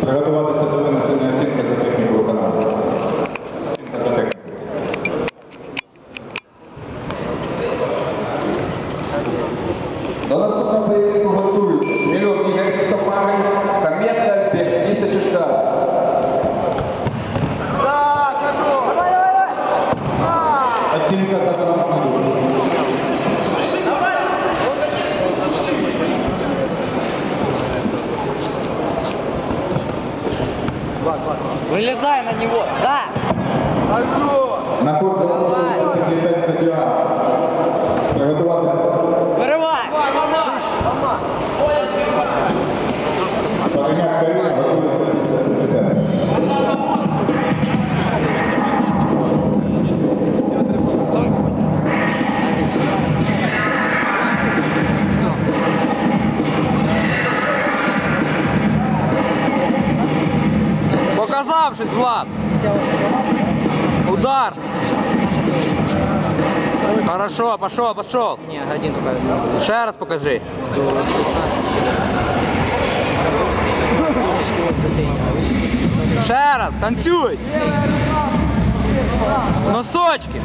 Приготуватися до винесення оцінки за техніку виконання. Оцінка за техніку. До наступного Вылезай на него. Да. На курс Показавшись, Влад. Удар. Хорошо, пошел, пошел. Не, один только. Ще раз покажи. До 16 через 17. Ще раз, танцюй. Носочки.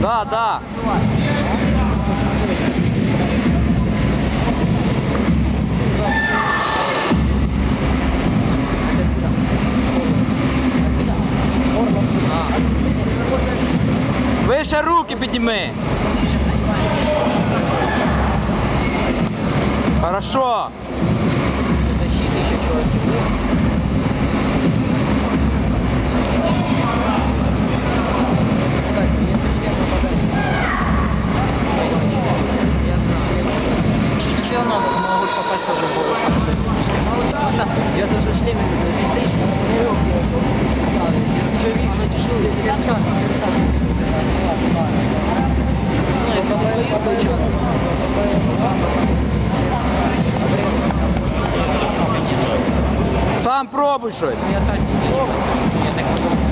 Да, да. Вище руки підніми. Хорошо. Защиты еще чуваки. Все равно тоже в голову. Я пробуй щось. Я тачки не так